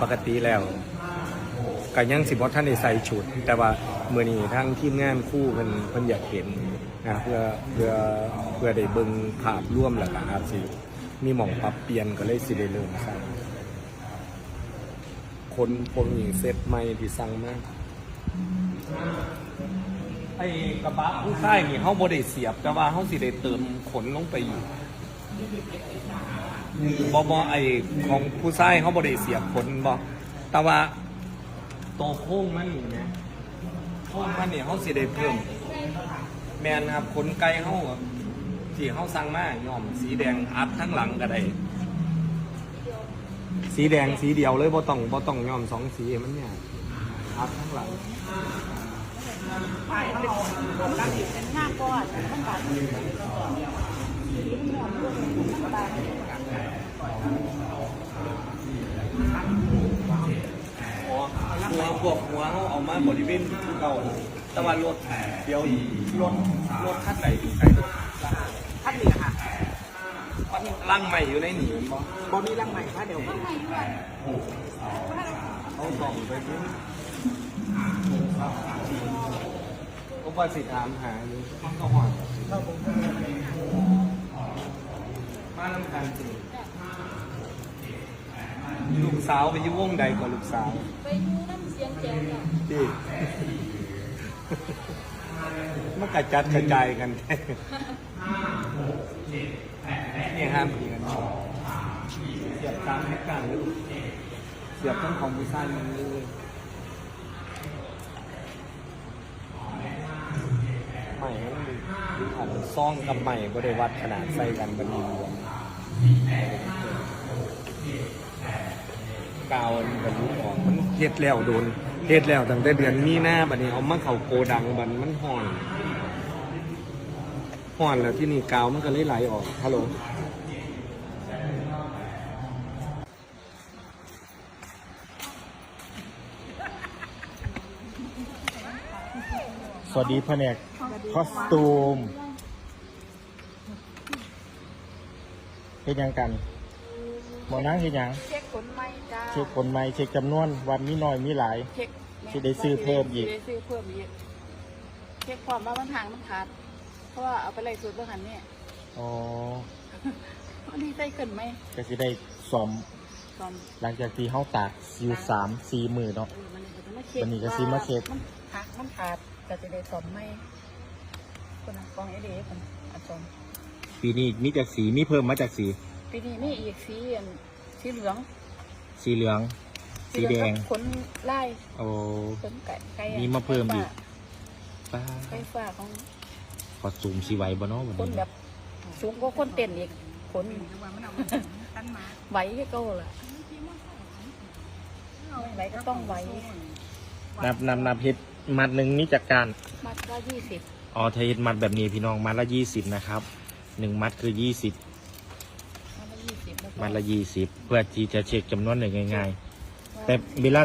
ปกติแล้วก็ยังสิบ่ท่านได้ใส่ชุด แต่ว่าเมื้อนี้ทางทีมงานคู่เพิ่นเพิ่นอยากเห็นนะเพื่อเพื่อเพื่อได้เบิ่งภาพร่วมแล้วก็อาจสิมีหม่องปรับเปลี่ยนก็เลยสิได้เริ่มใส่คนพวกนี้เซตใหม่ที่สั่งมาไอ้กระบะผู้ชายนี่เฮาบ่ได้เสียบแต่ว่าเฮาสิได้เติมขนลงไปอยู่ บอบอไอของผู้ชายเขาบริเสียบผลบอแต่ว่าตัวโค้งมันนี่นะโค้งมันนี่เขาสิได้เพิ่ม แมนครับขนไก่เขาอะที่เขาสั่งมาย่อมสีแดงอัดทั้งหลังก็ได้สีแดงสีเดียวเลยบ่ต้องบ่ต้องย่อมสองสีมันเนี่ยอัดทั้งหลังเป็นห้าก้อนมันบาท หัวพวกหัวเขาเอามาบริเวณเก่าต่ว่ารถเดียวรถรถคันไหนใช้รถท่านนี่ค่ะมันลังใหม่อยู่ในหนีบบอมีรังใหม่ค่ะเดี๋ยวเขาส่องไปที่ก็ว่าสิถามหาอยู่มันก็หอดมาลำคันจริง ลูกสาวไปอยุ่วงใดกับลูกสาวไปดูน้ำเสียงแจ๋วเนี่ยที่ มันกระจัดกระจายกันแท้นี่ห้ามอีกกันเสียบตามให้กลางเลยลูกเสียบทั้งของผู้ชายมันเลยใหม่มันมีขันซ่องกับใหม่ก็ได้วัดขนาดใส่กันบันนี้รวม กาวมันกับลูกของมันเฮ็ดแล้วโดนเฮ็ดแล้วตั้งแต่เดือนมีหน้าบัดนี้เอามาเข้าโกดังบัดมันห่อนห่อนแล้วที่นี่กาวมันก็เลยไหลออกฮัลโหลสวัสดีแผนกคอสตูมเฮ็ดยังกันหมอนั่งเฮ็ดยัง จ้าเช็คคนใหม่เช็คจำนวนวันมีน้อยมีหลาย เช็คสิได้ซื้อเพิ่มอีก สิได้ซื้อเพิ่มอีกเช็คความว่ามันห่างมันขาดเพราะว่าเอาไปไล่สูตรเพื่อหันเนี่ยอ๋อมันดีใจขึ้นไหมก็สิได้ซ่อมตอนหลังจากที่เฮาตากอยู่สามสี่มือเนาะ เออมันก็จะมาเช็ควันนี้ก็สิมาเช็คมันหักมันขาดก็จะได้สอมไหมคนน่ะกองเอเดคนอัดสอมปีนี้มีจากสีมีเพิ่มมาจากสีปีนี้มีอีกสีอันสีเหลือง สีเหลือง สีแดงเหลือกับขนไล่โอ้ ขนไก่ไก่อะมีมาเพิ่มอีก ป้าไก่ฟ้าของคอสตูมสีไหวบ่เนาะวันคนนี้แบบสูงกว่าคนเต้นอีกคนไหวก็โก้ล่ะไหวก็ต้องไหวนับนับนับเฮ็ดมัดหนึ่งนี่จากการมัดก็ยี่สิบ อ๋อถ้าเฮ็ดมัดแบบนี้พี่น้องมัดละยี่สิบนะครับหนึ่งมัดคือยี่สิบ มัดละยี่สิบแล้วก็ มัดละยี่สิบเพื่อที่จะเช็คจำนวนหนึ่งง่าย ๆ แต่เวลา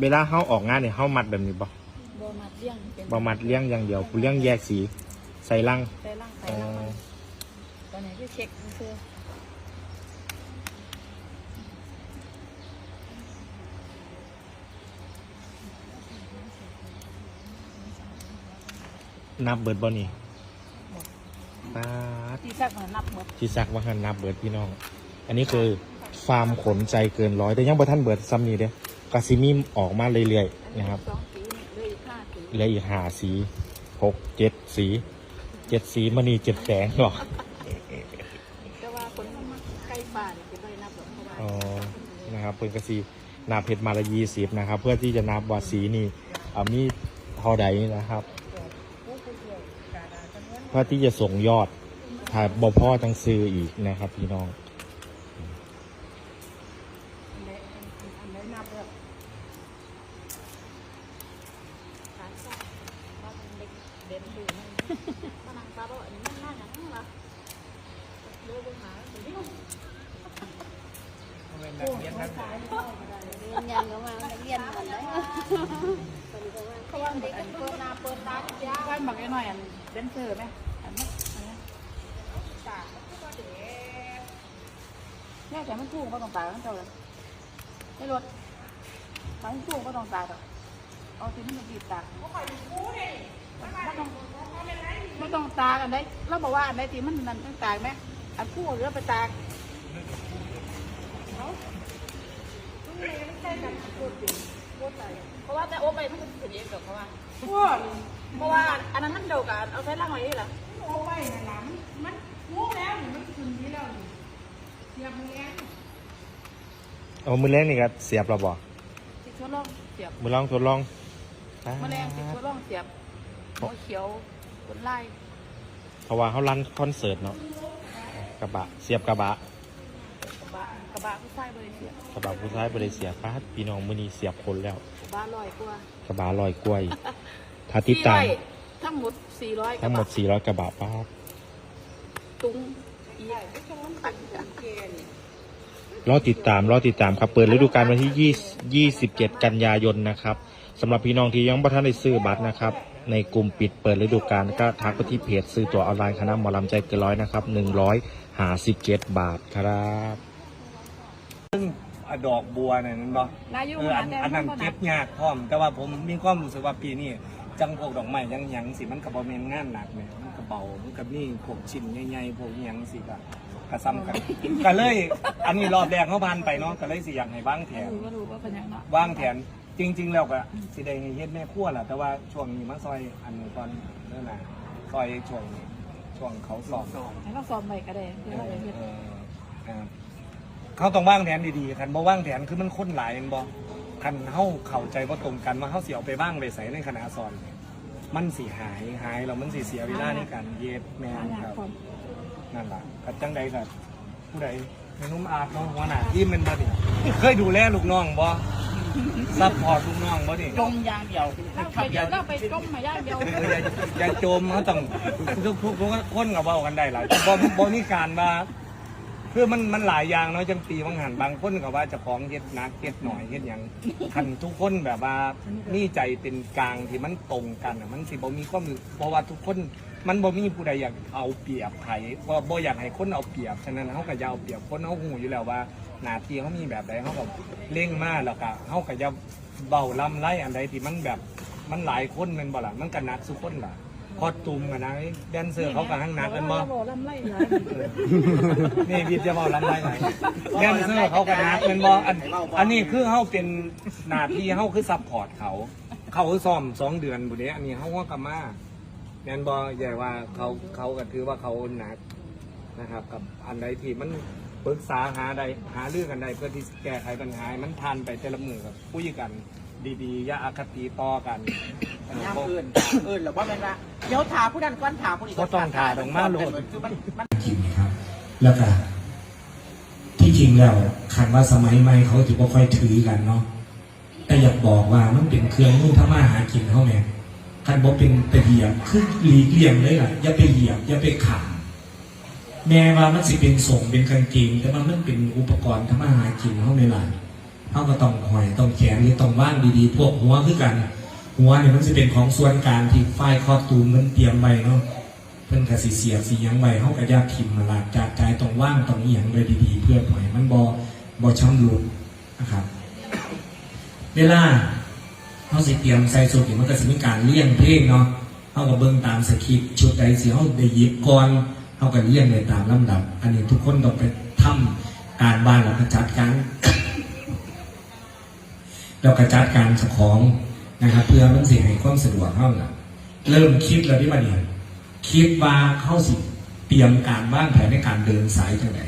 เวลาเฮาออกงานเนี่ยเฮามัดแบบนี้บ่บมัดเลี้ยงเป็นบ่มัดเลี้ยงอย่างเดียวเลี้ยงแยกสี ใส่ลังใส่ร่างใส่อ๋อร่างมันตอนไหนที่เช็คมันคือนับเบิดบ่นี่ป้าด ที่สักมันนับหมดที่ซักว่าหันนับเบิดพี่น้อง อันนี้คือฟาร์มขนใจเกินร้อยแต่ยังบ่ทันเบิดซ้ำนี่เด้อกาซิมีออกมาเรื่อยๆนะครับสองสีเลยอีกห้าสีเหลืออีกห้าสีหกเจ็ดสีเจ็ดสีมันนี่เจ็ดแสงหรอแต่ว่าคนมันใกล้ป่าเนี่ยจะไม่นับหรอกเพราะว่าอ๋อนะครับเพิ่นก็สีนับเพชรมาละยี่สิบนะครับ เพื่อที่จะนับว่าสีนี่อ่ามีเท่าใดนะครับ เพื่อที่จะส่งยอด ถ้าบ่พ่อจังซื้ออีกนะครับ พี่น้องอันไหนอันไหนนับแบบขาสั้นว่ามันเด็กเด่นดูมันมันนั่งตาบ่อันนี้มันนั่งอย่างนั้นเหรอเลือกหาสิ่งที่เรียนยังก็มาเรียนกันได้เขาว่าเด็กเปิดนาเปิดตาจ้าบ้านบักไอ้หน่อยอันเป็นเสือไหมอันนั้นอันนี้ ตาเนี่ยแต่มันพุ่งเขาตรงตาของเขาเลยไม่รถทั้งคู่ก็ต้องตากหรอกเอาที่นี่มาบีบตากไม่ต้องไม่ต้องตากอันใดเราบอกว่าอันใดที่มันนั่นต้องตากไหมอันคู่หรือเอาไปตากเพราะว่าแต่โอ้ไปมันจะเป็นเองเดี๋ยวเขาว่าเพราะว่าอันนั้นมันเดียวกันเอาใช้ล่างไว้นี่แหละโอ้ยนะหลังมันงูแล้วนี่มันถึงนี้แล้วนี่เสียบมือแอนเอามือแรงนี่ก็เสียบเราบ่ติดชั่วล่องเสียบมือลองทดลองแมลงติดชั่วล่องเสียบหัวเขียวบนไล่เพราะว่าเขารันคอนเสิร์ตเนาะกระบะเสียบกระบะกระบะกระบะผู้ชายบริเสียบกระบะผู้ชายบริเสียป้าดพี่น้องมือนี้เสียบคนแล้วกระบะลอยกว่ากระบะลอยกล้วยถ้าติดตาม400ทั้งหมดสี่ร้อยกทั้ระงหมบะด400กระบะป้าดตุ้งอีกตัดกัน รอติดตามรอติดตามครับเปิดฤดูกาลวันที่ 20 27 กันยายนนะครับสำหรับพี่น้องที่ยังไม่ทันได้ซื้อบัตรนะครับ ในกลุ่มปิดเปิดฤดูกาลก็ทักไปที่เพจซื้อตั๋วออนไลน์คณะหมอลำใจเกินร้อยนะครับ157 บาทครับอะดอกบัวนั่นบ่นายุเอออันแต่อันนั้นมัเก็บยากพร้อม แต่ว่าผมมีความรู้สึกว่าปีนี้จังพวกดอกไม้ยังหยังสิมันก็บ่แม่นงานหนักเนี่ย มันก็เบามันก็มีพวกชิ้นใหญ่ๆพวกหยังสิก็ก็ซ้ำกันก็เลย อันนี้รอบแรกเขาผ่านไปเนาะก็เลยสิอยากให้วางแผน รู้ก็รู้ว่าเป็นยังไงวางแผนจริง ๆ แล้วก็สิได้ให้เฮ็ดแม่ครัวแหละแต่ว่าช่วงนี้มาซอยอันนี้ก่อนนั่นน่ะซอยช่วงช่วงเขาสอบให้เราซ้อมใหม่ก็ได้ที่เราจะเฮ็ดเออครับเขาต้องวางแผนดีๆคันบ่วางแผนคือมันคนหลายแม่นบ่คันเฮาเข้าใจบ่ตรงกันว่าเฮาสิเอาไปว่างไปใส่ในคณะสอน มันสิหายหายแล้วมันสิเสียเวลาในการเย็บแม่นครับ นั่นล่ะกัจังใดกับผู้ใดแม่นุ่มอาจเนาะหัวหน้าทีมแมันบ่นี่เคยดูแลลูกน้องบ่ซัพพอร์ตลูกน้องบ่นี่จมยางเดียวเราไปเราไปจมมาย่างเดียวเอออย่าอย่าโจมเขาต้องทุกทุกทุกคนกับเว้ากันได้หลายแต่บ่บ่มีการว่า คือมันมันหลายอย่างเนาะจังปีบางหันบางคนก็ว่าเจะของเฮ็ดหนักเฮ็ดหน่อยเฮ็ดหยังคันทุกคนแบบว่ามีใจเป็นกลางที่มันตรงกันน่ะมันสิบ่มีความเพราะว่าทุกคนมันบ่มีผู้ใดอยากเอาเปรียบใครบ่บ่อยากให้คนเอาเปรียบฉะนั้นเฮาก็อย่าเอาเปรียบคนเฮาฮู้อยู่แล้วว่าหน้าที่เขามีแบบใดเฮาก็เร่งมาแล้วก็เฮาก็อย่าเบาลำไรอันใดที่มันแบบมันหลายคนแม่นบ่ล่ะมันก็หนักสุคนล่ะ คอตุมกันนะแดนเซอร์เขาก็หั่งหนักกันบ่ลำไรหลายนี่วิทย์จะบอกลำไรไหนแดนเซอร์เขากระนักเป็นบออันอันนี้คือเขาเป็นหน้าที่เขาคือซัพพอร์ตเขา เขาคือซ้อมสองเดือนบุนี้อันนี้เขาว่ากามาแมนบอใหญ่ว่าเขาเขาก็ถือว่าเขาหนักนะครับ กับอันใดที่มันปรึกษาหาใดหาเรื่องกันใดเพื่อที่แก้ไขปัญหาให้มันทันไปแต่ละมือกับคุยกันดีๆอย่าอคติต่อกันเออน้ำบ่เอื่นเอื่นหรือว่ามันว่า เดี๋ยวถาผู้นั้นก้อนถาผู้นี้บ่ต้องท่าดอกมาโลด คือมันมันจริงนะครับ แล้วก็ที่จริงแล้วคันว่าสมัยใหม่เขาจะบ่ค่อยถือกันเนาะแต่อยากบอกว่ามันเป็นเครื่องมือทำมาหากินเขาแม่คันบ่เป็นไปเหยียบคือหลีกเลี่ยงเลยล่ะอย่าไปเหยียบอย่าไปขังแม้ว่ามันสิเป็นส่งเป็นกางเกงแต่ว่ามันเป็นอุปกรณ์ทำมาหากินเขาไม่ล่ะเขาก็ต้องหอยต้องแขนหรือต้องว่างดีๆ พวกหัวคือกัน หัวเนี่ยมันจะเป็นของส่วนกลางที่ฝ้ายคอตูมมันเตรียมไว้เนาะเพิ่นกสิเสียสียังไว้เฮาก็อยากทิมมาลาจากใจต้องว่างต้องอีหยังไว้ดีๆ เพื่อปล่อยมันบ่บ่ช้ำรุดนะครับ เวลาเฮาสิเตรียมใส่สุดนี่มันก็สิมีการเลี่ยงเพลงเนาะเฮาก็เบิ่งตามสคริปต์ชุดใดสิเฮาได้ยิบก่อนเฮาก็เลี่ยงไปตามลำดับ อันนี้ทุกคนต้องไปทำการบ้านแล้วก็จัดการแล้วก็จัดการเจ้าของ นะครับเพื่อมันสิ่งให้ความสะดวกเฮาล่ะเริ่มคิดแล้วที่มาเนี่ยคิดว่าเข้าสิเตรียมการวางแผนในการเดินสายจังไหน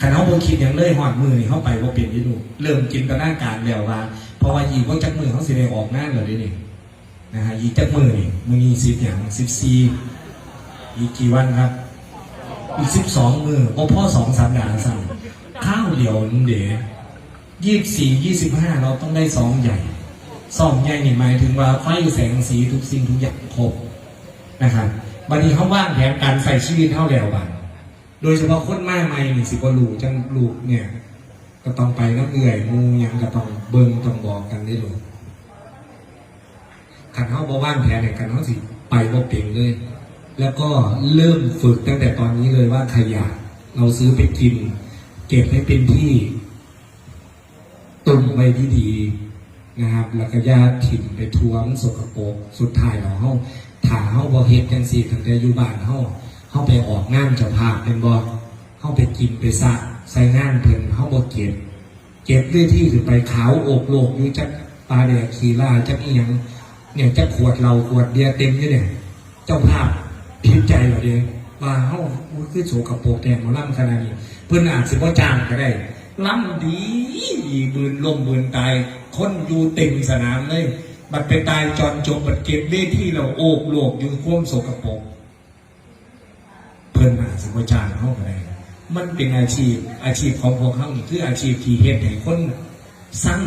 ขันเขาบ่คิดอย่างเลยหอดมือเข้าไปว่าเปลี่ยนยี่ดูเริ่มจินตนาการแล้วว่าเพราะว่ายีว่าจักมือเขาสิได้ออกงานแล้วเดินี่นะฮะยีจักมือนี่มือนี้สิบอย่างสิบสี่อีกกี่วันครับ อีกสิบสองมือโอพ่อสองสัปดาสั่งข้าวเดียวนึงเดี๋ยี่สิบสี่ยี่สิบห้าเราต้องได้สองใหญ่ สองใหญ่นี่หมายถึงว่าไฟแสงสีทุกสิ่งทุกอย่างครบนะครับบางทีเขาว่างแผนการใส่ชีวิตเท่าแล้วบันโดยเฉพาะคนมาใหม่นี่สิบลูจังลูกเนี่ย ก็ต้องไปน้ำเอื่อยมูยังก็ต้องเบิ่งต้องบอกกันได้เลยขันเขาบ่ว่างแผนเนี่ยขันเขาสิไปบ่เก่งเลย แล้วก็เริ่มฝึกตั้งแต่ตอนนี้เลยว่าขยะเราซื้อไปกิน เก็บให้เป็นที่ตตุ่มไว้ดีๆ นะครับ แล้วก็ญาติถิ่นไปทวงสกปรกสุดท้ายเราเฮาถ้าเฮาบ่เฮ็ดจังซี่ตั้งแต่อยู่บ้านเฮาเฮาไปออกงานเจ้าภาพเป็นบ่เฮาไปกินไปซะใส่งานเพิ่นเฮาบ่เก็บ เก็บด้วยที่คือไปขาวโอกโลกอยู่จักปลาแดกขีล่าจักอีหยังเนี่ยจักขวดเราขวดเบียร์เต็มอยู่เนี่ย เจ้าภาพพิจใจเหรอเดียว่าเฮาคือโสกระโปรงแดงหมาล่ำขนาดนี้ เพื่อนอาจสิบ่จ้างก็ได้ล่ำดี บืนลมบืนตาย คนอยู่เต็มสนามเลยบัดไปตายจอนจบบัดเก็บเวที่เราโอกโลกอยู่ควมโสกโปรงเพื่อนมาสิบ่จ้านเขาอะไรมันเป็นอาชีพอาชีพของพวกเขาคืออาชีพที่เฮ็ดให้คนสร้าง